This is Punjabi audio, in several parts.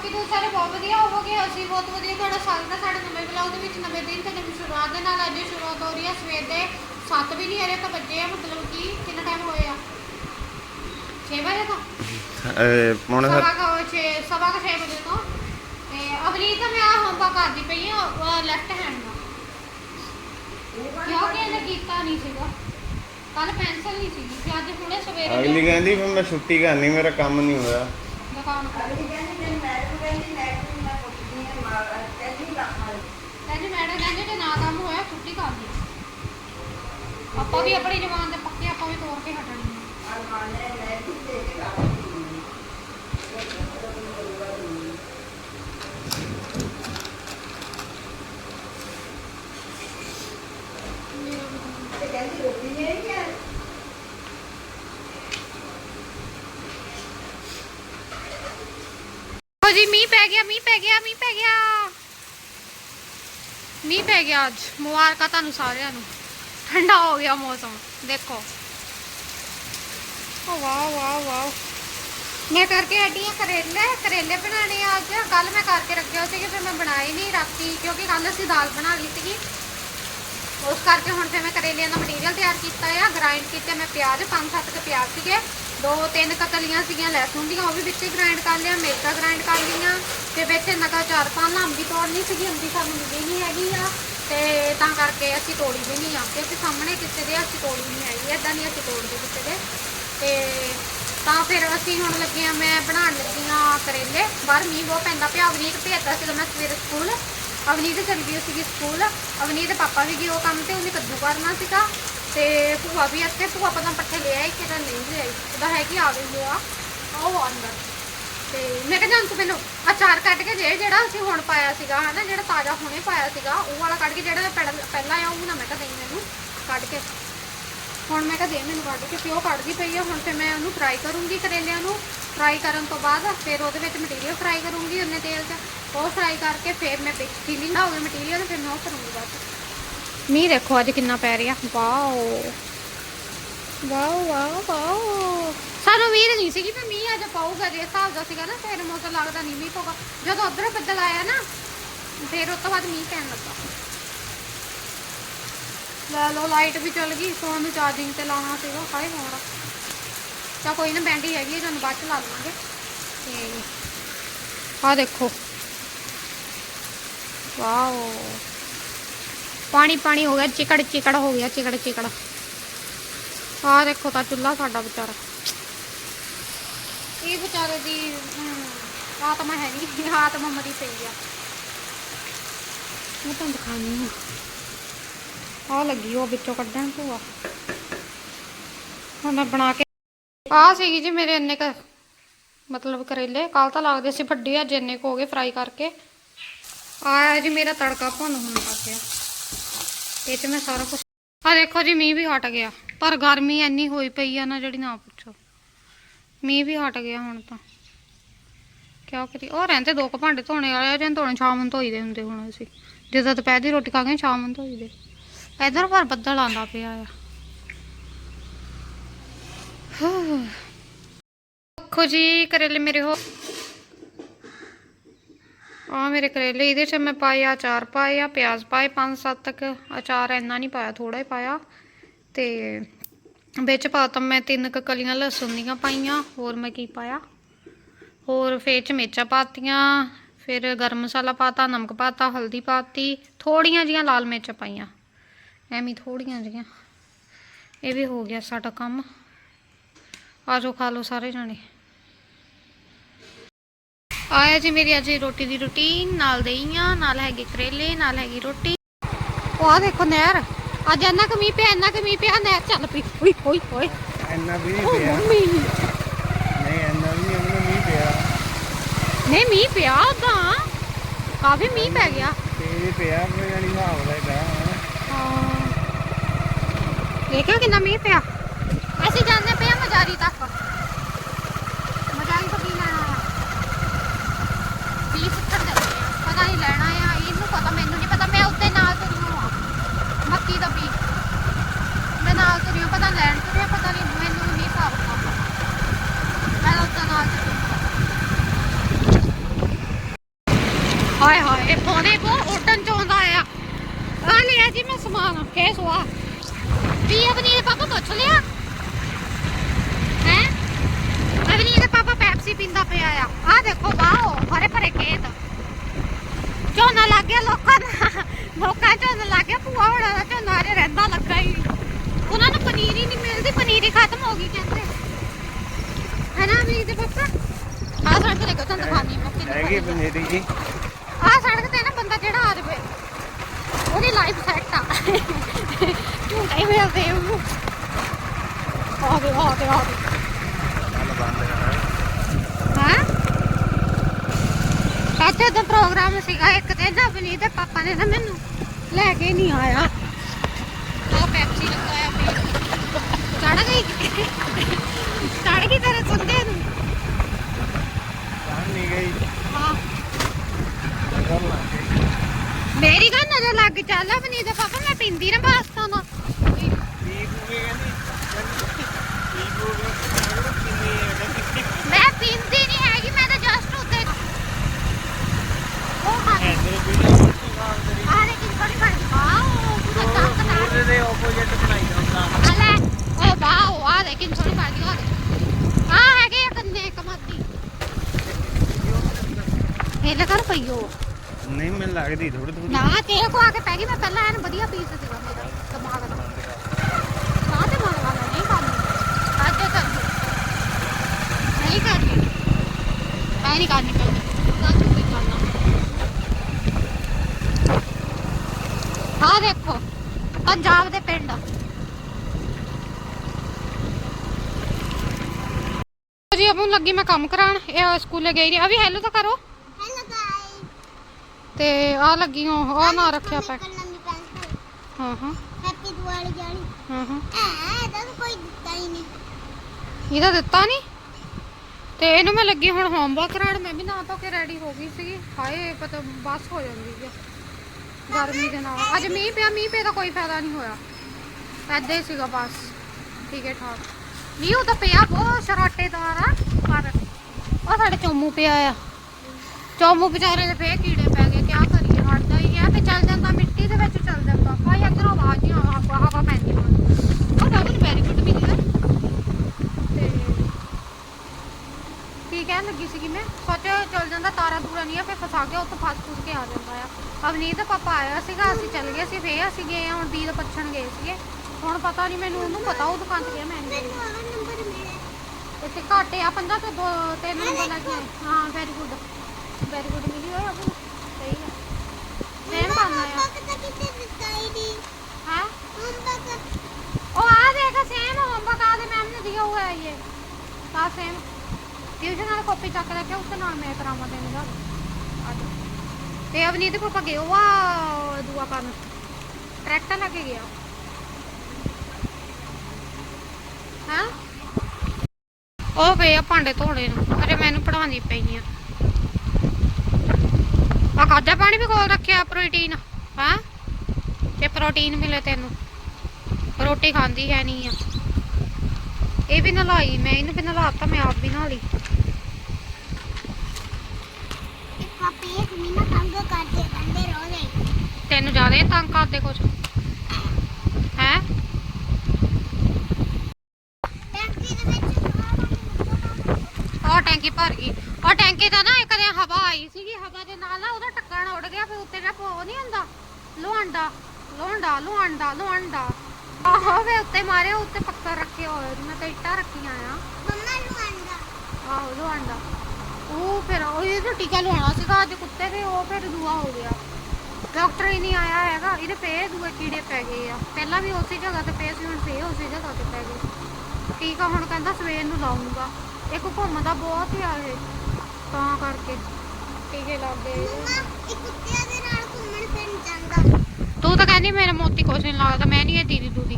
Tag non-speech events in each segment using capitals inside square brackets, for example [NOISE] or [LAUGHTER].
ਬਾਕੀ ਤਾਂ ਸਾਰੇ ਬਹੁਤ ਵਧੀਆ ਹੋਵੋਗੇ ਅਸੀਂ ਬਹੁਤ ਵਧੀਆ ਤੁਹਾਡਾ ਸਵਾਗਤ ਹੈ ਸਾਡੇ ਨਵੇਂ ਵਲੌਗ ਦੇ ਵਿੱਚ ਨਵੇਂ ਦਿਨ ਤੇ ਨਵੀਂ ਸ਼ੁਰੂਆਤ ਦੇ ਨਾਲ ਅੱਜ ਸ਼ੁਰੂਆਤ ਹੋ ਰਹੀ ਹੈ ਸਵੇਰ ਦੇ 7 ਵੀ ਨਹੀਂ ਹਰੇ ਤਾਂ ਵੱਜੇ ਆ ਮਤਲਬ ਕਿ ਕਿੰਨਾ ਟਾਈਮ ਹੋਇਆ 6 ਵਜੇ ਤੋਂ? ਇਹ ਪੌਣੇ ਸਵਾ ਸੱਤ ਕੋ 6 ਸਵਾ ਕੋ 6 ਵਜੇ ਤੋਂ। ਤੇ ਅਗਲੀ ਤਾਂ ਮੈਂ ਹੋਮਵਰਕ ਕਰਦੀ ਪਈ ਹਾਂ ਲੈਫਟ ਹੈਂਡ ਦਾ। ਕਿਉਂਕਿ ਇਹਨੇ ਕੀਤਾ ਨਹੀਂ ਸੀਗਾ। ਕੱਲ ਪੈਨਸਲ ਨਹੀਂ ਸੀਗੀ ਤੇ ਅੱਜ ਹੁਣੇ ਸਵੇਰੇ ਅਗਲੀ ਕਹਿੰਦੀ ਵੀ ਮੈਂ ਛੁੱਟੀ ਕਰਨੀ ਮੇਰਾ ਕੰਮ ਨਹੀਂ ਹੋਇਆ। ਦੁਕਾਨ ਕੋਲ ਕਹਿੰਦੇ ਮੈਡਮ ਕਹਿੰਦੇ ਜੇ ਨਾ ਕੰਮ ਹੋਇਆ ਛੁੱਟੀ ਕਰ ਆਪਾਂ ਵੀ ਆਪਣੀ ਜ਼ਬਾਨ ਦੇ ਪੱਕੇ ਆਪਾਂ ਵੀ ਤੋੜ ਕੇ ਹਟਣੀ ਹੈ। ਹੋ ਜੀ, ਮੀਂਹ ਪੈ ਗਿਆ, ਮੀਂਹ ਪੈ ਗਿਆ, ਮੀਂਹ ਪੈ ਗਿਆ। ਮੀਂਹ ਪੈ ਗਿਆ ਅੱਜ, ਮੁਬਾਰਕਾਂ ਤੁਹਾਨੂੰ ਸਾਰਿਆਂ ਨੂੰ। ਠੰਡਾ ਹੋ ਗਿਆ ਮੌਸਮ, ਦੇਖੋ। ਓ ਵਾਓ ਵਾਓ ਵਾਓ। ਮੈਂ ਕਰਕੇ ਹਟੀ ਕਰੇਲੇ ਕਰੇਲੇ ਬਣਾਣੇ ਆ ਅੱਜ। ਕੱਲ ਮੈਂ ਕਰਕੇ ਰੱਖਿਆ ਸੀ ਕਿ ਫਿਰ ਮੈਂ ਬਣਾਏ ਨਹੀਂ ਰਾਤੀ, ਕਿਉਂਕਿ ਕੱਲ ਅਸੀਂ ਦਾਲ ਬਣਾ ਲਈ ਸੀਗੀ। ਉਸ ਕਰਕੇ ਹੁਣ ਫਿਰ ਮੈਂ ਕਰੇਲਿਆਂ ਦਾ ਮਟੀਰੀਅਲ ਤਿਆਰ ਕੀਤਾ ਆ, ਗ੍ਰਾਈਂਡ ਕੀਤੇ ਮੈਂ ਪਿਆਜ਼, ਪੰਜ ਸੱਤ ਕੁ ਪਿਆਜ਼ ਸੀਗੇ। ਦੋ ਤਿੰਨ ਕਤਲੀਆਂ ਸੀਗੀਆਂ ਲਹਿਸੂਨ ਦੀਆਂ ਉਹ ਵੀ ਵਿੱਚ ਗ੍ਰਾਈਂਡ ਕਰ ਲਿਆ ਮਿਰਚਾਂ ਗ੍ਰਾਈਂਡ ਕਰ ਲਈਆਂ। ਤੇ ਵਿੱਚ ਨਕਾ ਚਾਰ ਪੰਜ ਅੰਬੀ ਤੋੜਨੀ ਸੀਗੀ ਅੰਬੀ ਸਾਨੂੰ ਮਿਲੀ ਨਹੀਂ ਹੈਗੀ ਆ। ਤੇ ਤਾਂ ਕਰਕੇ ਅਸੀਂ ਤੋੜੀ ਵੀ ਨਹੀਂ ਆ। ਕਿਉਂਕਿ ਸਾਹਮਣੇ ਕਿਸੇ ਦੇ ਅਸੀਂ ਤੋੜੀ ਨਹੀਂ ਹੈਗੀ, ਏਦਾਂ ਨਹੀਂ ਅਸੀਂ ਤੋੜਦੇ ਕਿਸੇ ਦੇ। ਤੇ ਤਾਂ ਫਿਰ ਅਸੀਂ ਹੁਣ ਲੱਗੇ ਆ, ਮੈਂ ਬਣਾਉਣ ਲੱਗੀ ਆ ਕਰੇਲੇ। ਬਾਹਰ ਮੀਂਹ ਬਹੁਤ ਪੈਂਦਾ ਪਿਆ, ਅਵਨੀਤ ਭੇਜਦਾ ਸੀਗਾ ਮੈਂ ਸਵੇਰੇ ਸਕੂਲ। ਅਵਨੀਤ ਚਲ ਗਈ ਸੀਗੀ ਸਕੂਲ। ਅਵਨੀਤ ਦੇ ਪਾਪਾ ਵੀ ਗਏ, ਉਹ ਕੰਮ ਤੇ ਉਹਨੇ ਕੱਦੂ ਕਰਨਾ ਸੀਗਾ। ਤੇ ਭੂਆ ਵੀ ਇੱਥੇ, ਭੂਆ ਪਤਾ ਪੱਠੇ ਲੈ ਆਈ ਕਿਹਦਾ ਨਹੀਂ ਲੈ ਆਈ ਉਹਦਾ ਹੈ ਕਿ ਆ ਗਈ ਉਹ ਆ, ਉਹ ਅੰਦਰ। ਤੇ ਮੈਂ ਕਿਹਾ ਜਾਂ ਤੂੰ ਮੈਨੂੰ ਅਚਾਰ ਕੱਢ ਕੇ ਦੇ, ਜਿਹੜਾ ਅਸੀਂ ਹੁਣ ਪਾਇਆ ਸੀਗਾ, ਹਨਾ, ਜਿਹੜਾ ਤਾਜ਼ਾ ਹੁਣੇ ਪਾਇਆ ਸੀਗਾ, ਉਹ ਵਾਲਾ ਕੱਢ ਕੇ ਜਿਹੜਾ ਪਹਿਲਾਂ ਪਹਿਲਾਂ ਆ ਉਹ ਨਾ ਮੈਂ ਕਿਹਾ ਦੇਈ ਮੈਨੂੰ ਕੱਢ ਕੇ ਹੁਣ ਮੈਂ ਕਿਹਾ, ਦੇ ਮੈਨੂੰ ਕੱਢ ਕੇ ਪਿਓ ਕੱਢਦੀ ਪਈ ਆ? ਹੁਣ ਤੇ ਮੈਂ ਉਹਨੂੰ ਫਰਾਈ ਕਰੂੰਗੀ ਕਰੇਲਿਆਂ ਨੂੰ। ਫਰਾਈ ਕਰਨ ਤੋਂ ਬਾਅਦ ਫਿਰ ਉਹਦੇ ਵਿੱਚ ਮਟੀਰੀਅਲ ਫਰਾਈ ਕਰੂੰਗੀ ਉਹਨੇ ਤੇਲ 'ਚ। ਉਹ ਫਰਾਈ ਕਰਕੇ ਫਿਰ ਮੈਂ ਵਿੱਚ ਫੀਲਿੰਗ ਹੋ ਗਈ ਮਟੀਰੀਅਲ ਫਿਰ ਮੈਂ ਉਹ ਕਰੂੰਗੀ ਬਸ ਮੀਂਹ ਦੇਖੋ ਅੱਜ ਕਿੰਨਾ ਪੈ ਰਿਹਾ। ਵਾਓ। Wow wow wow. ਸਾਨੂੰ ਉਮੀਦ ਨਹੀਂ ਸੀਗੀ ਵੀ ਮੀਂਹ ਅੱਜ ਪਊਗਾ ਜੇ ਹਿਸਾਬ ਦਾ ਸੀਗਾ ਨਾ, ਫਿਰ ਮੌਸਮ ਲੱਗਦਾ ਨਹੀਂ ਮੀਂਹ ਪਊਗਾ। ਜਦੋਂ ਉਧਰ ਬੱਦਲ ਆਇਆ ਨਾ, ਫਿਰ ਉਸ ਤੋਂ ਬਾਅਦ ਮੀਂਹ ਪੈਣ ਲੱਗਾ। ਲੈ ਲੋ ਲਾਈਟ ਵੀ ਚਲ ਗਈ ਫੋਨ ਨੂੰ ਚਾਰਜਿੰਗ ਤੇ ਲਾਉਣਾ ਸੀਗਾ ਹਾਏ ਹੋਣਾ। ਚਾ ਕੋਈ ਨਾ, ਬੈਂਡੀ ਹੈਗੀ ਹੈ ਤੁਹਾਨੂੰ ਬਾਅਦ ਚ ਲਾ ਲਵਾਂਗੇ। ਤੇ ਆਹ ਦੇਖੋ। ਵਾਓ। ਪਾਣੀ ਪਾਣੀ ਹੋ ਗਿਆ, ਚਿਕੜ ਚਿਕੜ ਹੋ ਗਿਆ, ਚਿਕੜ ਚਿਕੜ। ਆਹ ਦੇਖੋ ਤਾਂ ਚੁੱਲਾ ਸਾਡਾ ਵਿਚਾਰਾ। ਇਹ ਵਿਚਾਰੇ ਦੀ ਆਤਮਾ ਹੈ ਨਹੀਂ ਆਤਮਾ ਮਰੀ ਪਈ ਆ। ਮੈਂ ਤੁਹਾਨੂੰ ਦਿਖਾਣੀ ਆ ਆ ਲੱਗੀ ਉਹ ਵਿੱਚੋਂ ਕੱਢਣ ਭੂਆ। ਹੁਣ ਮੈਂ ਬਣਾ ਕੇ ਆ ਸੀਗੀ ਜੀ ਮੇਰੇ ਇੰਨੇ ਕ, ਮਤਲਬ ਕਰੇਲੇ ਕੱਲ ਤਾਂ ਲੱਗਦੇ ਸੀ ਵੱਡੇ, ਅੱਜ ਇੰਨੇ ਕੁ ਹੋ ਗਏ ਫਰਾਈ ਕਰਕੇ। ਆਇਆ ਜੀ ਮੇਰਾ ਤੜਕਾ ਭੁੰਨ ਹੋਣ ਲੱਗ ਗਿਆ ਇਹ ਚ ਮੈਂ ਸਾਰਾ ਕੁਝ ਆ ਦੇਖੋ ਜੀ, ਮੀਂਹ ਵੀ ਹਟ ਗਿਆ। ਪਰ ਗਰਮੀ ਇੰਨੀ ਹੋਈ ਪਈ ਆ ਨਾ ਜਿਹੜੀ ਨਾ ਪੁੱਛੋ। ਮੀਂਹ ਵੀ ਹਟ ਗਿਆ ਹੁਣ ਤਾਂ। ਕਿਆ ਕਰੀ ਉਹ ਰਹਿੰਦੇ ਦੋ ਕੁ ਭਾਂਡੇ ਧੋਣੇ ਵਾਲੇ ਜਾਂ ਧੋਣੇ ਸ਼ਾਮ ਨੂੰ ਧੋਈਦੇ ਹੁੰਦੇ ਹੁਣ ਅਸੀਂ। ਜਦੋਂ ਦੁਪਹਿਰ ਦੀ ਰੋਟੀ ਖਾ ਕੇ ਸ਼ਾਮ ਨੂੰ ਧੋਈਦੇ। ਇਧਰ ਪਰ ਬੱਦਲ ਆਂਦਾ ਪਿਆ ਆ। ਦੇਖੋ ਜੀ ਕਰੇਲੇ ਮੇਰੇ ਹੋ ਆ ਮੇਰੇ ਕਰੇਲੇ ਇਹਦੇ ਚ ਮੈਂ ਪਾਏ ਆ, ਅਚਾਰ ਪਾਏ ਆ, ਪਿਆਜ਼ ਪਾਏ ਪੰਜ ਸੱਤ ਤੱਕ ਅਚਾਰ ਇੰਨਾ ਨਹੀਂ ਪਾਇਆ ਥੋੜਾ ਹੀ ਪਾਇਆ। ਤੇ ਵਿੱਚ ਪਾਤਾ ਮੈਂ ਤਿੰਨ ਕੁ ਕਲੀਆਂ ਲਸਣ ਦੀਆਂ ਪਾਈਆਂ, ਹੋਰ ਮੈਂ ਕੀ ਪਾਇਆ? ਹੋਰ ਫੇਰ ਚ ਮਿਰਚਾਂ ਪਾਤੀਆਂ, ਫਿਰ ਗਰਮ ਮਸਾਲਾ ਪਾਤਾ, ਨਮਕ ਪਾਤਾ, ਹਲਦੀ ਪਾਤੀ ਥੋੜੀਆਂ ਜੀਆਂ ਲਾਲ ਮਿਰਚਾਂ ਪਾਈਆਂ। ਐਵੇਂ ਥੋੜੀਆਂ ਜੀਆਂ ਇਹ ਵੀ ਹੋ ਗਿਆ ਸਾਡਾ ਕੰਮ। ਆਜੋ ਖਾ ਲਓ ਸਾਰੇ ਜਾਣੇ। ਆਇਆ ਜੀ ਮੇਰੀ ਅੱਜ ਰੋਟੀ ਦੀ ਰੁਟੀਨ ਨਾਲ ਦਹੀਂਆਂ ਨਾਲ ਹੈਗੇ ਕਰੇਲੇ ਨਾਲ ਹੈਗੀ ਰੋਟੀ। ਉਹ ਆ ਦੇਖੋ ਨਹਿਰ ਅੱਜ ਇੰਨਾ ਕੁ ਮੀਂਹ ਪਿਆ ਇੰਨਾ ਕੁ ਮੀਂਹ ਪਿਆ ਨਹਿਰ ਚੱਲ ਪਈ। ਓਏ ਓਏ ਓਏ। ਇੰਨਾ ਵੀ ਨਹੀਂ ਪਿਆ। ਮੰਮੀ। ਨਹੀਂ ਇੰਨਾ ਵੀ ਨਹੀਂ ਉਹਨਾਂ ਮੀਂਹ ਪਿਆ। ਨਹੀਂ ਮੀਂਹ ਪਿਆ ਉਦਾਂ ਕਾਫੀ ਮੀਂਹ ਪੈ ਗਿਆ। ਤੇ ਪਿਆ ਪਰ ਯਾਨੀ ਹਿਸਾਬ ਦਾ ਹੈਗਾ। ਹਾਂ। ਦੇਖਿਆ ਕਿੰਨਾ ਮੀਂਹ ਪਿਆ। ਅਸੀਂ ਜਾਂਦੇ ਪਏ ਆ ਮਜਾਰੀ ਤੱਕ। ਖਾਣਾ ਫੇਰ ਸੁਆ ਕੀ ਅਵਨੀਤ ਪਾਪਾ ਪੁੱਛ ਲਿਆ। ਹੈ? ਅਵਨੀਤ ਪਾਪਾ ਪੈਪਸੀ ਪੀਂਦਾ ਪਿਆ ਆ। ਆ ਦੇਖੋ ਵਾਓ ਭਰੇ ਭਰੇ ਖੇਤ। ਝੋਨਾ ਲੱਗ ਗਿਆ ਲੋਕਾਂ ਦਾ। ਲੋਕਾਂ ਝੋਨਾ ਲੱਗ ਗਿਆ ਭੂਆ ਹੋਣਾ ਦਾ ਝੋਨਾ ਅਜੇ ਰਹਿੰਦਾ ਲੱਗਾ ਹੀ। ਉਹਨਾਂ ਨੂੰ ਪਨੀਰ ਹੀ ਨਹੀਂ ਮਿਲਦੀ ਪਨੀਰ ਹੀ ਖਤਮ ਹੋ ਗਈ ਕਹਿੰਦੇ। ਹਨਾ ਅਵਨੀਤ ਪਾਪਾ? ਆ ਸੜਕ ਤੇ ਕਿਉਂ ਤੁਹਾਨੂੰ ਦਿਖਾਣੀ ਮੁੱਕੀ ਹੈਗੀ ਪਨੀਰੀ ਜੀ। ਆ ਸੜਕ ਤੇ ਨਾ ਬੰਦਾ ਪ੍ਰੋਗਰਾਮ ਸੀਗਾ ਇੱਕ ਤੇ ਨਾ ਬਣੀ ਤੇ ਪਾਪਾ ਨੇ ਨਾ ਮੈਨੂੰ ਲੈ ਕੇ ਨਹੀਂ ਆਇਆ। ਉਹ ਪੈਪਸੀ ਲਗਾਇਆ ਪੀ ਚੜ ਗਈ। ਚੜ ਗਈ ਤੇਰੇ ਕੁੰਦੇ ਨੂੰ। ਨਹੀਂ ਗਈ। ਹਾਂ। ਮੇਰੀ ਗੱਲ ਨਜ਼ਰ ਲੱਗ ਚੱਲ ਬਣੀ ਤੇ ਪਾਪਾ ਮੈਂ ਪਿੰਦੀ ਨਾ ਬਾਸਤਾ ਨਾ ਕੀ ਪੂਗੇ ਕਹਿੰਦੀ ਕੀ ਪੂਗੇ ਕਿੰਨੀ ਹੈ ਮੈਂ ਪਿੰਦੀ ਨਹੀਂ ਹੈਗੀ ਮੈਂ ਤਾਂ ਜਸਟ ਉੱਤੇ ਉਹ ਹਾਂ ਐਂਦਰ ਵੀ ਨਹੀਂ ਆਰੇ ਕਿੰਨੀ ਬੜੀ ਬੜੀ ਵਾਓ ਉਹ ਤਾਂ ਤਾਂ ਦੇ ਆਪੋਜ਼ਿਟ ਬਣਾਈ ਹੁੰਦਾ ਅਲੇ ਓ ਵਾਓ ਆ ਦੇ ਕਿੰਨੀ ਸੋਹਣੀ ਬਣ ਗਈ ਆ ਦੇ ਆ ਹੈਗੇ ਆ ਕੰਨੇ ਕਮਾਦੀ ਇਹ ਲਗਰ ਪਈਓ ਨਹੀਂ ਮੈਨੂੰ ਲੱਗਦੀ ਥੋੜੀ ਥੋੜੀ ਨਾ ਤੇਰੇ ਕੋ ਆ ਕੇ ਪੈ ਗਈ, ਮੈਂ ਪਹਿਲਾਂ ਐਨ ਵਧੀਆ ਪੀਸ ਸੀਗਾ ਮੇਰਾ, ਦਿਮਾਗ ਦਾ। ਨਾ ਤੇ ਮਨ ਵਾਲਾ ਨਹੀਂ ਕਰਨੀ। ਅੱਜ ਤੱਕ ਨਹੀਂ ਕਰਨੀ। ਮੈਂ ਨਹੀਂ ਕਰਨੀ ਪੈਂਦੀ। ਆ ਦੇਖੋ, ਪੰਜਾਬ ਦੇ ਪਿੰਡ। ਜੀ, ਅਬੂ ਲੱਗੀ ਮੈਂ ਕੰਮ ਕਰਾਣ। ਇਹ ਸਕੂਲੇ ਗਈ ਨਹੀਂ ਅਭੀ ਹੈਲੋ ਤਾਂ ਕਰੋ। ਤੇ ਆ ਲੱਗੀ ਉਹ ਉਹ ਨਾ ਰੱਖਿਆ ਪੈ ਹਾਂ ਹਾਂ। ਹੈਪੀ ਦੀਵਾਲੀ ਜਾਣੀ। ਹਾਂ ਹਾਂ। ਐ ਤਾਂ ਕੋਈ ਦਿੱਤਾ ਹੀ ਨਹੀਂ। ਇਹਦਾ ਦਿੱਤਾ ਨਹੀਂ? ਤੇ ਇਹਨੂੰ ਮੈਂ ਲੱਗੀ ਹੁਣ ਹੋਮਵਰਕ ਕਰਾਉਣ ਮੈਂ ਵੀ ਨਾ ਧੋ ਕੇ ਰੈਡੀ ਹੋ ਗਈ ਸੀਗੀ। ਹਾਏ ਪਤਾ ਬਸ ਹੋ ਜਾਂਦੀ ਹੈ ਗਰਮੀ ਦੇ ਨਾਲ। ਅੱਜ ਮੀਂਹ ਪਿਆ ਮੀਂਹ ਪਿਆ ਦਾ ਕੋਈ ਫਾਇਦਾ ਨਹੀਂ ਹੋਇਆ। ਐਦਾਂ ਹੀ ਸੀਗਾ ਬਸ। ਠੀਕ ਹੈ ਠਾਕ। ਮੀਂਹ ਉਹ ਤਾਂ ਪਿਆ ਬਹੁਤ ਸ਼ਰਾਟੇਦਾਰ ਆ ਪਰ ਉਹ ਸਾਡੇ ਚੋਮੂ ਪਿਆ ਆ। ਚੋਮੂ ਵਿਚਾਰੇ ਦੇ ਫੇਰ ਕੀੜੇ ਪੈ ਗਏ ਕਿਆ ਕਰੀਏ ਹਟਦਾ ਹੀ ਹੈ ਤੇ ਚੱਲ ਜਾਂਦਾ ਮਿੱਟੀ ਦੇ ਵਿੱਚ ਚੱਲ ਜਾਂਦਾ ਭਾਈ ਇੱਧਰੋਂ ਆਵਾਜ਼ ਹੀ ਹਵਾ ਹਵਾ ਪੈਂਦੀ ਹੁਣ ਉਹ ਡਬਲ ਵੈਰੀ ਗੁੱਡ ਵੀ ਹੈ ਤੇ ਕੀ ਕਹਿਣ ਲੱਗੀ ਸੀਗੀ ਮੈਂ? ਸੋਚ ਚੱਲ ਜਾਂਦਾ ਤਾਰਾ ਦੂਰਾ ਨਹੀਂ ਆ ਫਿਰ ਫਸਾ ਕੇ ਉੱਥੇ ਫਸ ਫੁਸ ਕੇ ਆ ਜਾਂਦਾ ਆ। ਅਵਨੀਤ ਦਾ ਪਾਪਾ ਆਇਆ ਸੀਗਾ ਅਸੀਂ ਚੱਲ ਗਏ ਸੀ ਫੇਰ ਅਸੀਂ ਗਏ ਹੁਣ ਦੀਦ ਪੁੱਛਣ ਗਏ ਸੀਗੇ। ਹੁਣ ਪਤਾ ਨਹੀਂ ਮੈਨੂੰ ਉਹਨੂੰ ਪਤਾ ਉਹ ਦੁਕਾਨ ਤੇ ਗਿਆ ਮੈਂ ਨਹੀਂ ਇੱਥੇ ਘਾਟੇ ਆ 15 ਤੋਂ ਦੋ ਤਿੰਨ ਨੰਬਰ ਲੱਗ ਹਾਂ ਵੈਰੀ ਗੁੱਡ ਵੈਰੀ ਗੁੱਡ ਮਿਲੀ ਹੋਇਆ ਸਹੀ ਆ। ਸੇਮ ਕਰਨਾ ਆ। का सेम होमवर्क आज मैम ने दिया हुआ है ये का सेम ट्यूशन वाला कॉपी ਚੱਕ ਲੈ ਕੇ ਉਸ ਨਾਲ ਮੈਂ ਕਰਾਵਾਂ ਤੈਨੂੰ ਦਾ ਤੇ ਅਵਨੀਤ ਪਾਪਾ ਗਏ ਵਾ ਦੁਆ ਕਰਨ ਟਰੈਕਟਰ ਲੈ ਕੇ ਗਿਆ ਹਾਂ ਉਹ ਵੇ ਆ ਭਾਂਡੇ ਧੋਣੇ ਨੂੰ ਅਰੇ ਮੈਨੂੰ ਪੜਾਉਂਦੀ ਪਈ ਆ ਆ ਖਾਦਾ ਪਾਣੀ ਵੀ ਕੋਲ ਰੱਖਿਆ ਪ੍ਰੋਟੀਨ ਹਾਂ ਤੇ ਪ੍ਰੋਟੀਨ ਮਿਲੇ ਤੈਨੂੰ ਰੋਟੀ ਖਾਂਦੀ ਹੈ ਨਹੀਂ ਆ। ਇਹ ਵੀ ਨਲਾਈ ਮੈਂ ਇਹਨੂੰ ਵੀ ਨਲਾਤਾ ਮੈਂ ਆਪ ਵੀ ਨਹਾ ਲਈ। ਇੱਕ ਪਾਪੇ ਇੱਕ ਮਹੀਨਾ ਤੰਗ ਕਰਦੇ ਅੰਦੇ ਰੋ ਰਹੇ ਤੈਨੂੰ ਜ਼ਿਆਦਾ ਹੀ ਤੰਗ ਕਰਦੇ ਕੁਛ। ਹੈ? ਉਹ ਟੈਂਕੀ ਭਰ ਗਈ। ਉਹ ਟੈਂਕੀ ਦਾ ਨਾ ਇੱਕ ਦਿਨ ਹਵਾ ਆਈ ਸੀਗੀ ਹਵਾ ਦੇ ਨਾਲ ਨਾ ਉਹਦਾ ਟੱਕਣ ਉੱਡ ਗਿਆ ਫਿਰ ਉੱਤੇ ਜਿਹੜਾ ਉਹ ਨਹੀਂ ਹੁੰਦਾ ਲੋਹੰਡਾ ਲੋਹੰਡਾ ਲੋਹੰਡਾ ਲੋਹੰਡਾ। ਆਹੋ ਵੇ ਉੱਤੇ ਮਾਰੇ ਉੱਤੇ ਪੱਕਾ ਰੱਖੇ ਹੋਏ ਮੈਂ ਤਾਂ ਇੱਟਾਂ ਰੱਖੀਆਂ ਆ। ਮੰਮਾ ਨੂੰ ਆਂਦਾ ਆਹੋ ਲੋਹੰਡਾ ਉਹ ਫਿਰ ਉਹ ਇਹਨੂੰ ਟੀਕਾ ਲਵਾਉਣਾ ਸੀਗਾ? ਅੱਜ ਕੁੱਤੇ ਤੇ ਉਹ ਫਿਰ ਦੂਆ ਹੋ ਗਿਆ। ਡਾਕਟਰ ਹੀ ਨਹੀਂ ਆਇਆ ਹੈਗਾ। ਇਹਦੇ ਫੇਰ ਦੂਏ ਕੀੜੇ ਪੈ ਗਏ ਆ। ਪਹਿਲਾਂ ਵੀ ਉਸੇ ਜਗ੍ਹਾ ਤੇ ਪਏ ਸੀ ਹੁਣ ਫੇਰ ਉਸੇ ਜਗ੍ਹਾ ਤੇ ਪੈ ਗਏ। ਟੀਕਾ ਹੁਣ ਕਹਿੰਦਾ ਸਵੇਰ ਨੂੰ ਲਾਉਂਗਾ। ਇੱਕ ਘੁੰਮਦਾ ਬਹੁਤ ਹੀ ਆ ਇਹ। ਤਾਂ ਕਰਕੇ ਟੀਕੇ ਲੱਗਦੇ ਮੰਮਾ ਇੱਕ ਕੁੱਤਿਆਂ ਦੇ ਨਾਲ ਘੁੰਮਣ ਫਿਰਨ ਜਾਂਦਾ ਕਹਿੰਦੀ ਮੇਰੇ ਮੋਤੀ ਕੁਛ ਨਹੀਂ ਲੱਗਦਾ ਮੈਂ ਨਹੀਂ ਇਹ ਦੀਦੀ ਦੂਦੀ।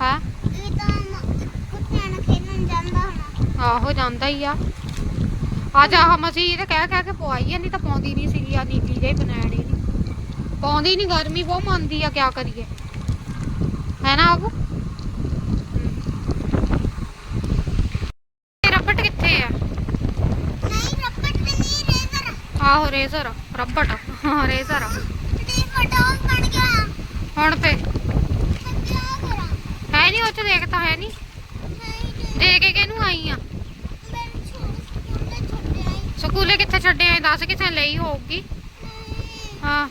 ਹਾਂ? ਇਹ ਤਾਂ ਮ- ਕੁੱਤਿਆਂ ਨਾਲ ਖੇਡਣ ਜਾਂਦਾ ਹੋਣਾ। ਆਹੋ ਜਾਂਦਾ ਹੀ ਆ। ਅੱਜ ਆਹ ਮਸੀਹ ਤੇ ਕਹਿ ਕਹਿ ਕੇ ਪਵਾਈ ਆ ਨਹੀਂ ਤਾਂ ਪਾਉਂਦੀ ਨਹੀਂ ਸੀਗੀ ਆ ਨੀਲੀ ਜਿਹੀ ਬਣਾਣੀ ਨਹੀਂ ਪਾਉਂਦੀ ਨਹੀਂ ਗਰਮੀ ਬਹੁਤ ਮੰਨਦੀ ਆ ਕਿਆ ਕਰੀਏ। ਹੈ ਨਾ ਆਬੂ ਰਬਟ ਕਿੱਥੇ ਆ? ਨਹੀਂ ਰੱਬੜ ਤੇ ਨਹੀਂ ਰੇਜ਼ਰ। ਆਹੋ ਰੇਜ਼ਰ ਰਬਟ ਹਾਂ ਰੇਜ਼ਰ। ਤੇ। ਹੁਣ ਕਰਾਂ ਹੈ ਨਹੀਂ ਚ ਦੇਖ ਤਾਂ ਹੈ ਨਹੀਂ। ਦੇ ਕੇ ਕਿਹਨੂੰ ਆਈ ਆ? ਸਕੂਲੇ ਕਿੱਥੇ ਛੱਡੇ ਆਏ ਦੱਸ ਕਿੱਥੇ ਲਈ ਹੋਊਗੀ? ਹਾਂ।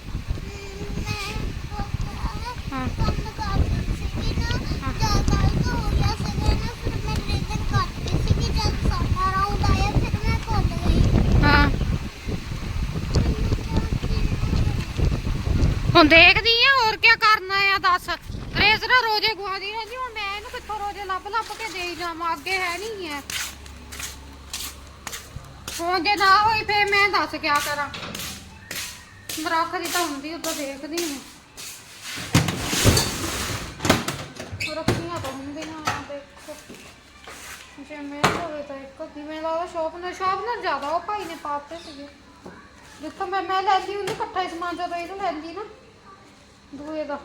ਹਾਂ ਕੰਮ ਕਰਦੀ ਸੀਗੀ ਨਾ ਜ਼ਿਆਦਾ ਹੋ ਗਿਆ ਸੀਗਾ ਨਾ ਫਿਰ ਮੈਂ ਰਿਜ਼ਨ ਕਰਦੀ ਸੀਗੀ ਜਦ ਸਾਡਾ ਰਾਉਂਡ ਆਇਆ ਫਿਰ ਮੈਂ ਭੁੱਲ ਗਈ ਹਾਂ ਹੁਣ ਦੇਖਦੀ ਆ, ਹੋਰ ਕੀ ਕਰਨਾ ਆ ਦੱਸ। ਰੇਜ਼ਰ ਰੋਜੇ ਗੁਆਦੀ ਰਹਿੰਦੀ ਹੁਣ ਮੈਂ ਇਹਨੂੰ ਕਿੱਥੋਂ ਰੋਜੇ ਲੱਭ ਲੱਭ ਕੇ ਦੇਈ ਜਾਵਾਂ, ਅੱਗੇ ਹੈ ਨਹੀਂ ਹੈ ਹੁਣ ਜੇ ਨਾ ਹੋਈ ਫੇਰ ਮੈਂ ਦੱਸ ਕਿਆ ਕਰਾਂ। ਮਰਾਖ ਦੀ ਤਾਂ ਹੁੰਦੀ ਉਦੋਂ ਦੇਖਦੀ ਹਾਂ ਰੱਖੀਆਂ ਤਾਂ ਹੁੰਦੀਆਂ ਦੇਖੋ ਜੇ ਮੈਂ ਹੋਵੇ ਤਾਂ ਇੱਕ ਕਿਵੇਂ ਲਾਵਾ ਸ਼ੌਪ ਨਾਲ ਸ਼ੌਪ ਨਾਲ ਜ਼ਿਆਦਾ, ਉਹ ਭਾਈ ਨੇ ਪਾਤੇ ਸੀਗੇ। ਜਿੱਥੋਂ ਮੈਂ ਮੈਂ ਲੈਂਦੀ ਹੁੰਦੀ ਇਕੱਠਾ ਹੀ ਸਮਾਨ ਜਦੋਂ ਇਹਨੂੰ ਲੈਂਦੀ ਨਾ। ਦੂਏ ਦਾ।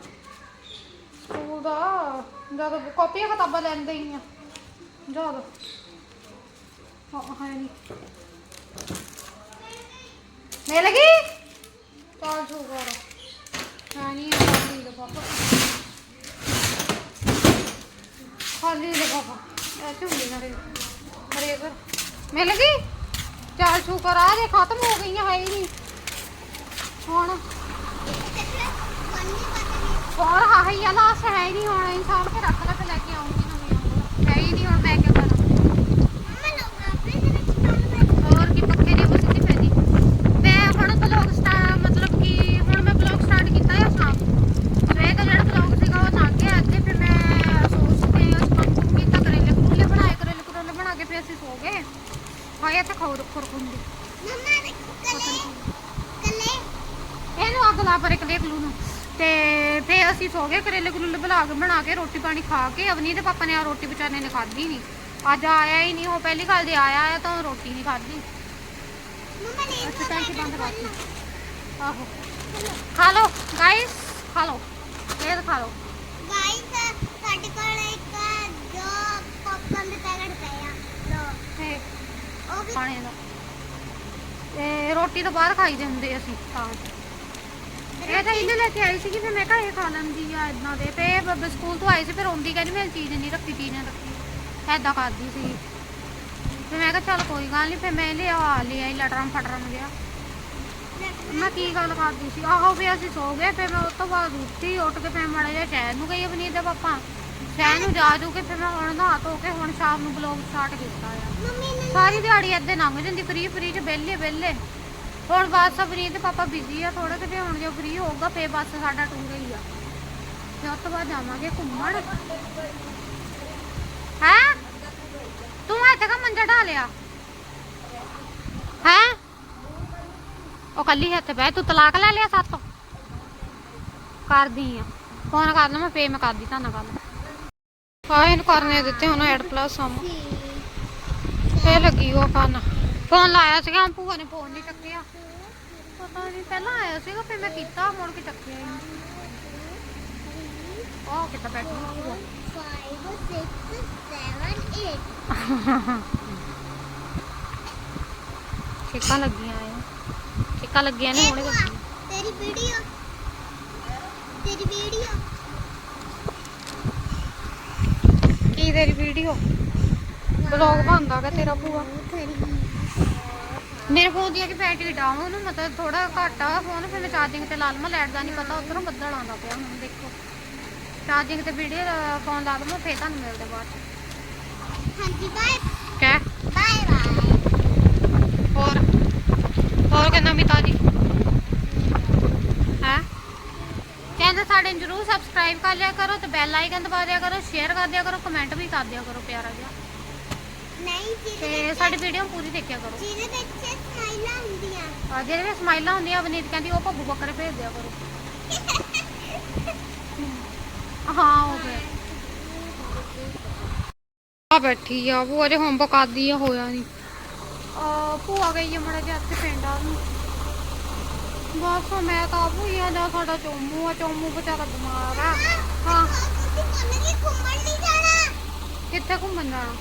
ਸਕੂਲ ਦਾ, ਜਦ ਕਾਪੀਆਂ ਕਿਤਾਬਾਂ ਲੈਂਦੇ ਹੀ ਆ ਜਦ ਹਾਂ, ਹੈ ਨਹੀਂ ਮਿਲ ਗਈ? ਚੱਲ ਸ਼ੁਕਰ ਹੈ ਨਹੀਂ ਆ ਖਾਲੀ ਲਫਾਫਾ ਖਾਲੀ ਲਫਾਫਾ ਇਹ ਝੁੰਡੀ ਨਾ ਰੇ ਰੇਜ਼ਰ ਮਿਲ ਗਈ? ਚੱਲ ਸ਼ੁਕਰ ਆ ਜੇ ਖਤਮ ਹੋ ਗਈਆਂ, ਹੈ ਹੀ ਨਹੀਂ ਹੁਣ ਹੋਰ ਹਾਹੀ ਆ ਲਾਸ ਹੈ ਨਹੀਂ ਹੁਣ ਇਨਸਾਨ ਕੇ ਰੱਖ ਲੈ ਤੇ ਲੈ ਕੇ ਆਉਂਗੀ ਨਵੀਂ ਆਉਂਗੀ ਹੈ ਹੀ ਨਹੀਂ ਹੁਣ ਮੈਂ ਕੀ ਕਰਾਂ ਹੋਰ ਕੀ ਪੱਕੇ ਦੀ ਬਸ ਨਹੀਂ ਪੈਦੀ ਮੈਂ ਹੁਣ ਬਲੌਗ ਸਟਾਰ ਮਤਲਬ ਕਿ ਹੁਣ ਮੈਂ ਬਲੌਗ ਸਟਾਰਟ ਕੀਤਾ ਹੈ ਸ਼ਾਮ ਸਵੇਰ ਦਾ ਜਿਹੜਾ ਬਲੌਗ ਸੀਗਾ ਉਹ ਲੰਘ ਗਿਆ ਅੱਜ ਫਿਰ ਮੈਂ ਸੋਚ ਕੇ ਅੱਜ ਕੰਮ ਕੀਤਾ ਕਰੇਲੇ ਕਰੂਲੇ ਬਣਾਏ ਕਰੇਲੇ ਕਰੂਲੇ ਬਣਾ ਕੇ ਫਿਰ ਅਸੀਂ ਸੋ ਗਏ ਹਾਏ ਤੇ ਖੌਰ ਖੁਰਕੁੰਦੀ ਇਹਨੂੰ ਅੱਗ ਲਾ ਪਰ ਇੱਕ ਦੇਖ ਲੂ ਨੂੰ ਤੇ ਗਏ ਕਰੇਲੇ ਕਰੂਲੇ ਬਣਾ ਕੇ ਬਣਾ ਕੇ ਰੋਟੀ ਪਾਣੀ ਖਾ ਕੇ ਅਵਨੀ ਦੇ ਪਾਪਾ ਨੇ ਆ ਰੋਟੀ ਵਿਚਾਰੇ ਨੇ ਖਾਧੀ ਨਹੀਂ ਅੱਜ ਆਇਆ ਹੀ ਨਹੀਂ ਉਹ ਪਹਿਲੀ ਗੱਲ ਦੇ ਆਇਆ ਆ ਤਾਂ ਰੋਟੀ ਨਹੀਂ ਖਾਧੀ। ਅੱਛਾ ਟੈਂਕੀ ਬੰਦ ਕਰਤੀ। ਆਹੋ। ਖਾ ਲਓ ਗਾਇਸ ਖਾ ਲਓ। ਇਹ ਖਾ ਲਓ। ਸਾਡੇ ਕੋਲ ਇੱਕ ਜੋ ਪੌਪਕਾਰਨ ਦੇ ਪੈਕਟ ਪਏ ਆ। ਲੋ ਤੇ ਉਹ ਵੀ ਪਾਣੀ ਦਾ। ਤੇ ਰੋਟੀ ਤੋਂ ਬਾਅਦ ਖਾਈ ਦੇ ਹੁੰਦੇ ਅਸੀਂ ਤਾਂ। ਇਹ ਤਾਂ ਇਹਨੇ ਲੈ ਕੇ ਆਈ ਸੀ ਕਿ ਫਿਰ ਮੈਂ ਕਿਹਾ ਇਹ ਖਾ ਲੈਂਦੀ ਆ ਇਦਾਂ ਦੇ। ਤੇ ਇਹ ਬ- ਸਕੂਲ ਤੋਂ ਆਈ ਸੀ ਫਿਰ ਆਉਂਦੀ ਕਹਿੰਦੀ ਮੈਂ ਚੀਜ਼ ਨਹੀਂ ਰੱਖੀ ਚੀਜ਼ ਨਹੀਂ ਰੱਖੀ। ਐਦਾਂ ਕਰਦੀ ਸੀ। ਫਿਰ ਮੈਂ ਕਿਹਾ ਚੱਲ ਕੋਈ ਗੱਲ ਨਹੀਂ ਫਿਰ ਮੈਂ ਲਿਆ ਲਿਆ ਹੀ ਲਟਰਮ ਫਟਰਮ ਗਿਆ ਮੈਂ ਕੀ ਗੱਲ ਕਰਦੀ ਸੀ? ਆਹੋ ਵੀ ਅਸੀਂ ਸੋ ਗਏ ਫਿਰ ਮੈਂ ਉਸ ਤੋਂ ਬਾਅਦ ਉੱਠੀ ਉੱਠ ਕੇ ਫਿਰ ਮਾੜਾ ਜਿਹਾ ਸ਼ਹਿਰ ਨੂੰ ਗਈ ਅਵਨੀਤ ਦੇ ਪਾਪਾ। ਸ਼ਹਿਰ ਨੂੰ ਜਾ ਜੂ ਕੇ ਫਿਰ ਮੈਂ ਹੁਣ ਨਹਾ ਧੋ ਕੇ ਹੁਣ ਸ਼ਾਮ ਨੂੰ ਬਲੌਗ ਸਟਾਰਟ ਕੀਤਾ ਆ। ਮੰਮੀ ਸਾਰੀ ਦਿਹਾੜੀ ਏਦਾਂ ਲੰਘ ਜਾਂਦੀ ਫ੍ਰੀ ਫ੍ਰੀ ਚ ਵਿਹਲੇ ਵਿਹਲੇ ਹੁਣ ਬਸ ਫ੍ਰੀ ਤੇ ਪਾਪਾ ਬਿਜ਼ੀ ਆ ਥੋੜਾ ਤੇ ਹੁਣ ਜੇ ਫ੍ਰੀ ਹੋਊਗਾ ਫੇਰ ਬਸ ਸਾਡਾ ਟੂਰ ਹੀ ਆ। ਉਸ ਤੋਂ ਬਾਅਦ ਜਾਵਾਂਗੇ ਘੁੰਮਣ। ਹੈ? ਤੂੰ ਇੱਥੇ ਕਾ ਮੰਜਾ ਢਾ ਲਿਆ? ਹੈ? ਉਹ ਕੱਲੀ ਹੱਥ ਬਹਿ ਤੂੰ ਤਲਾਕ ਲੈ ਲਿਆ ਸਾਤੋਂ? ਕਰਦੀ ਆ। ਫੋਨ ਕਰ ਲਵਾਂ ਫੇਰ ਮੈਂ ਕਰਦੀ ਤੁਹਾਨੂੰ ਗੱਲ। ਹਾਂ ਇਹਨੂੰ ਕਰਨੇ ਦਿੱਤੇ ਹੁਣ ਐਡ ਪਲੱਸ ਆਮ ਇਹ ਲੱਗੀ ਉਹ ਕੰਨ। ਫੋਨ ਲਾਇਆ ਸੀਗਾ ਭੂਆ ਨੇ ਫੋਨ ਨਹੀਂ ਚੱਕਿਆ। ਪਤਾ ਨਹੀਂ ਪਹਿਲਾਂ ਆਇਆ ਸੀਗਾ ਫਿਰ ਮੈਂ ਕੀਤਾ ਮੁੜ ਕੇ ਚੱਕਿਆ ਹੀ ਨਹੀਂ ਉਹ ਕਿੱਥੇ ਬੈਠੀ ਭੂਆ? 5 6 7 8 ਛਿੱਕਾਂ ਲੱਗੀਆਂ ਆ ਛਿੱਕਾਂ ਲੱਗੀਆਂ ਨੇ ਹੁਣੇ ਲੱਗੀਆਂ। ਤੇਰੀ ਵੀਡੀਓ ਤੇਰੀ ਵੀਡੀਓ। ਕੀ ਤੇਰੀ ਵੀਡੀਓ? ਬਲੌਗ ਬਣਦਾਗਾ ਤੇਰਾ ਭੂਆ। ਮੇਰੇ ਫੋਨ ਦੀ ਕਿ ਬੈਟਰੀ ਡਾਊਨ ਮਤਲਬ ਥੋੜਾ ਘੱਟ ਆ ਫੋਨ ਫਿਰ ਮੈਂ ਚਾਰਜਿੰਗ ਤੇ ਲਾ ਲਵਾਂ ਲਾਈਟ ਦਾ ਨਹੀਂ ਪਤਾ ਉਧਰੋਂ ਬੱਦਲ ਆਉਂਦਾ ਪਿਆ ਹੁਣ ਦੇਖੋ। ਚਾਰਜਿੰਗ ਤੇ ਵੀਡੀਓ ਫੋਨ ਲਾ ਦਵਾਂ ਫੇਰ ਤੁਹਾਨੂੰ ਮਿਲਦੇ ਬਾਅਦ ਚ। ਹਾਂਜੀ ਬਾਏ ਕਹਿ? ਬਾਏ ਬਾਏ ਹੋਰ? ਹੋਰ ਕਹਿੰਦਾ ਮਿਤਾ ਜੀ? ਹੈ? ਕਹਿੰਦੇ ਸਾਡੇ ਨੂੰ ਜਰੂਰ ਸਬਸਕ੍ਰਾਈਬ ਕਰ ਲਿਆ ਕਰੋ ਤੇ ਬੈਲ ਆਈਕਨ ਦਬਾ ਦਿਆ ਕਰੋ ਸ਼ੇਅਰ ਕਰ ਦਿਆ ਕਰੋ ਕਮੈਂਟ ਵੀ ਕਰ ਦਿਆ ਕਰੋ ਪਿਆਰਾ ਜਿਹਾ। ਨਹੀਂ ਤੇ ਸਾਡੀ ਵੀਡੀਓ ਪੂਰੀ ਦੇਖਿਆ ਕਰੋ। ਜਿਹਦੇ ਵਿੱਚ ਆ ਜਿਹੜੇ ਵੀ ਸਮਾਈਲਾਂ ਹੁੰਦੀਆਂ ਅਵਨੀਤ ਕਹਿੰਦੀ ਉਹ ਭੱਬੂ ਬੱਕਰੇ ਭੇਜ ਦਿਆ ਕਰੋ। [LAUGHS] ਹਾਂ ਹੋ ਗਿਆ ਆ ਬੈਠੀ ਆ ਉਹ ਅਜੇ ਹੋਮਵਰਕ ਕਰਦੀ ਆ ਹੋਇਆ ਨਹੀਂ ਆ ਭੂਆ ਗਈ ਆ ਮੜਾ ਜਿਹਾ ਇੱਥੇ ਪਿੰਡ ਆ ਨੂੰ। ਬਸ ਮੈਂ ਤਾਂ ਆਪ ਹੋਈ ਆ ਜਾਂ ਸਾਡਾ ਚੋਮੂ ਆ ਚੋਮੂ ਵਿਚਾਰਾ ਬਿਮਾਰ ਆ। ਹਾਂ। [LAUGHS] ਮੰਨਗੇ ਘੁੰਮਣ ਨਹੀਂ ਜਾਣਾ? ਕਿੱਥੇ ਘੁੰਮਣ ਜਾਣਾ?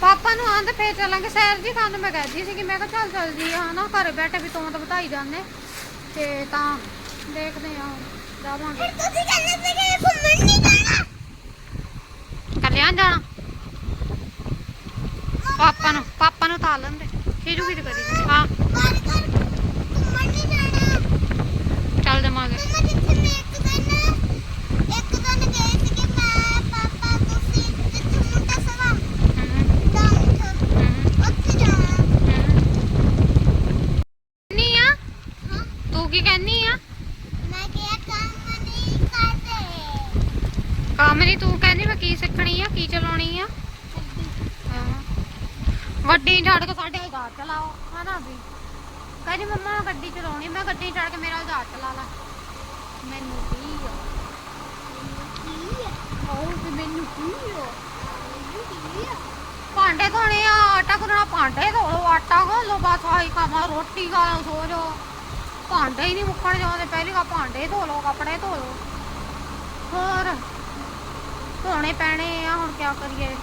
ਪਾਪਾ ਨੂੰ ਆਂਦੇ ਫੇਰ ਚੱਲਾਂਗੇ। ਸੈਰ ਜੀ ਕੰਨ ਮੈਂ ਕਹਦੀ ਸੀ ਕਿ ਮੈਂ ਕਿਹਾ ਚੱਲ ਚੱਲ ਜੀ ਹਾਂ ਨਾ ਘਰੇ ਬੈਠੇ ਵੀ ਤੋਂ ਤਾਂ ਵਧਾਈ ਜਾਂਦੇ। ਤੇ ਤਾਂ ਦੇਖਦੇ ਆ ਜਾਵਾਂਗੇ। ਫਿਰ ਤੁਸੀਂ ਕਹਿੰਦੇ ਸੀ ਕਿ ਘੁੰਮਣ ਨਹੀਂ ਜਾਣਾ। ਕੱਲਿਆਂ ਜਾਣਾ? ਪਾਪਾ ਨੂੰ ਪਾਪਾ ਨੂੰ ਤਾਂ ਲੈਂਦੇ। ਕਰੀ ਹਾਂ ਕਰ ਕਰ ਘੁੰਮਣ ਨਹੀਂ ਜਾਣਾ ਚੱਲ ਦੇਵਾਂਗੇ ਮੰਮਾ ਜਿੱਥੇ ਮੈਂ ਇੱਕ ਦਿਨ ਇੱਕ ਦਿਨ ਗਏ ਸੀਗੇ ਮੈਂ ਪਾਪਾ ਤੁਸੀਂ ਜਿੱਥੇ ਮੁੰਡਾ ਸਵਾ ਹਮ, ਡਾਊਨ ਹਮ, ਉੱਥੇ ਜਾਣਾ ਹਮ। ਕਹਿੰਦੀ ਆ ਹਾਂ ਤੂੰ ਕੀ ਕਹਿੰਦੀ ਆ ਮੈਂ ਕਿਹਾ ਕੰਮ ਨਹੀਂ ਕਰਦੇ ਕੰਮ ਨਹੀਂ ਤੂੰ ਕਹਿੰਦੀ ਮੈਂ ਕੀ ਸਿੱਖਣੀ ਆ ਕੀ ਚਲਾਉਣੀ ਆ ਹਾਂ। ਗੱਡੀ ਛੱਡ ਕੇ ਸਾਡੇ ਹਜ਼ਾਰ ਚਲਾਓ ਹਨਾ ਵੀ? ਕਹਿੰਦੀ ਮੰਮਾ ਗੱਡੀ ਚਲਾਉਣੀ ਮੈਂ ਗੱਡੀ ਛੱਡ ਕੇ ਮੇਰਾ ਹਜ਼ਾਰ ਚਲਾ ਲਾ। ਮੈਨੂੰ ਕੀ ਆ? ਕੀ ਹੈ ਉਹ ਤੇ ਮੈਨੂੰ ਕੀ ਆ? ਕੀ ਹੈ ਭਾਂਡੇ ਧੋਣੇ ਆ ਆਟਾ ਗੁੰਨਣਾ ਭਾਂਡੇ ਧੋ ਲਓ ਆਟਾ ਖੋ ਲਓ ਬਸ ਆਹੀ ਕੰਮ ਆ ਰੋਟੀ ਖਾ ਲਓ ਸੋ ਜਾਓ। ਭਾਂਡੇ ਹੀ ਨਹੀਂ ਮੁੱਕਣ ਜਾਂਦੇ ਪਹਿਲੀ ਗਾ ਭਾਂਡੇ ਧੋ ਲਓ ਕੱਪੜੇ ਧੋ ਲਓ। ਹੋਰ ਧੋਣੇ ਪੈਣੇ ਆ ਹੁਣ ਕੀ ਕਰੀਏ?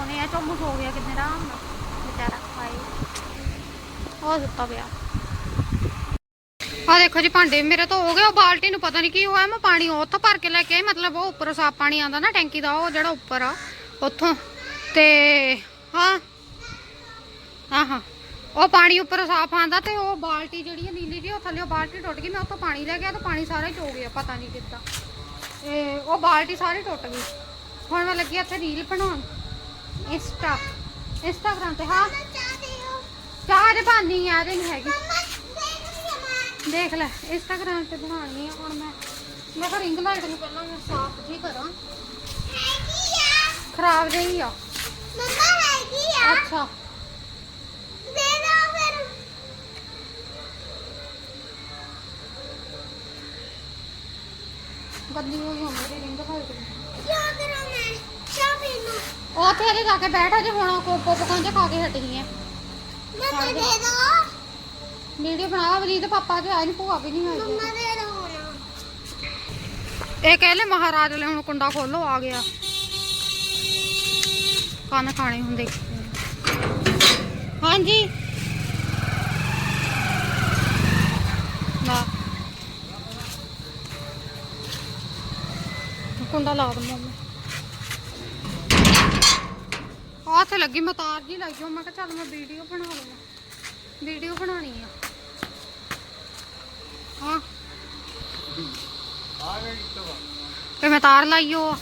ਧੋਣੇ ਆ, ਚੋਮੂ ਸੋ ਗਿਆ ਕਿੰਨੇ ਆਰਾਮ ਨਾਲ, ਵਿਚਾਰਾ ਹਾਏ ਉਹ ਸੁੱਤਾ ਪਿਆ। ਆ ਦੇਖੋ ਜੀ ਭਾਂਡੇ, ਮੇਰੇ ਤੋਂ ਹੋ ਗਏ, ਉਹ ਬਾਲਟੀ ਨੂੰ ਪਤਾ ਨਹੀਂ ਕੀ ਹੋਇਆ, ਮੈਂ ਪਾਣੀ ਉੱਥੋਂ ਭਰ ਕੇ ਲੈ ਕੇ ਆਈ, ਮਤਲਬ ਉਹ ਉੱਪਰ ਸਾਫ਼ ਪਾਣੀ ਆਉਂਦਾ ਨਾ ਟੈਂਕੀ ਦਾ, ਉਹ ਜਿਹੜਾ ਉੱਪਰ ਆ, ਉੱਥੋਂ। ਤੇ ਹਾਂ ਹਾਂ ਹਾਂ। ਉਹ ਪਾਣੀ ਉੱਪਰ ਸਾਫ਼ ਆਂਦਾ ਤੇ ਉਹ ਬਾਲਟੀ ਜਿਹੜੀ ਹੈ ਨੀਲੀ ਜੀ ਉਹ ਥੱਲੇ ਉਹ ਬਾਲਟੀ ਟੁੱਟ ਗਈ, ਮੈਂ ਉੱਥੋਂ ਪਾਣੀ ਲੈ ਗਿਆ ਤੇ ਪਾਣੀ ਸਾਰਾ ਹੀ ਚੋ ਗਿਆ, ਪਤਾ ਨਹੀਂ ਕਿੱਦਾਂ। ਤੇ ਉਹ ਬਾਲਟੀ ਸਾਰੀ ਟੁੱਟ ਗਈ। ਹੁਣ ਮੈਂ ਲੱਗੀ ਇੱਥੇ ਰੀਲ ਬਣਾਉਣ। ਇੰਸਟਾ, ਇੰਸਟਾਗ੍ਰਾਮ ਤੇ, ਹਾਂ। ਮੈਂ ਚਾਹ ਦਿਓ ਚਾਹ ਦੇ ਬਾਨੀ ਆ ਰਹੀ ਨਹੀਂ ਹੈਗੀ। ਮੰਮਾ ਦੇਖ ਸਮਾਨ ਦੇਖ ਲੈ, ਇੰਸਟਾਗ੍ਰਾਮ ਤੇ ਬਣਾਉਣੀ ਆ, ਹੁਣ ਮੈਂ। ਮੈਂ ਕਿਹਾ ਰਿੰਗ ਲਾਈਟ ਨੂੰ ਪਹਿਲਾਂ ਮੈਂ ਸਾਫ਼ ਜੀ ਕਰਾਂ। ਹੈਗੀ ਆ ਖਰਾਬ ਜਿਹੀ ਆ। ਮੰਮਾ ਹੈਗੀ ਆ ਅੱਛਾ। ਦੇ ਦੋ ਫਿਰ ਗੰਦੀ ਹੋ ਗਈ ਹੁਣ ਮੇਰੀ ਰਿੰਗ ਲਾਈਟ ਨੂੰ ਕੀ ਕਰਾਂ ਮੈਂ ਚਾਹ ਪੀ ਲੂੰ ਉੱਥੇ ਇਹਦੇ ਜਾ ਕੇ ਬੈਠ ਜੇ ਹੁਣ ਕੋਪੋ ਪਕਾਉਣ ਚ ਖਾ ਕੇ ਹਟੀ ਹੈ ਮੰਮਾ ਦੇ ਦੋ। ਵੀਡੀਓ ਬਣਾ ਵਲੀ ਤੇ ਪਾਪਾ ਤੇ ਆਏ ਨਹੀਂ ਭੂਆ ਵੀ ਨਹੀਂ ਆਈ। ਮੰਮਾ ਦੇ ਦੋ ਇਹ ਕਹਿੰਦੇ ਮਹਾਰਾਜ ਲੈ ਹੁਣ ਕੁੰਡਾ ਖੋਲੋ ਆ ਗਿਆ। ਕੰਨ ਖਾਣੇ ਹੁੰਦੇ। ਹਾਂਜੀ। ਨਾ ਕੁੰਡਾ ਲਾ ਦਮਾ ਮੈਂ। ਤੇ ਲੱਗੀ ਮੈਂ ਤਾਰ ਜੀ ਲਾਈ ਮੈਂ ਕਿਹਾ ਚੱਲ ਮੈਂ ਵੀਡੀਓ ਬਣਾ ਲਵਾਂ। ਵੀਡੀਓ ਬਣਾਉਣੀ ਆ। ਹਾਂ। ਆ ਆ ਤੇ ਮੈਂ ਤਾਰ ਲਾਈਓ ਆ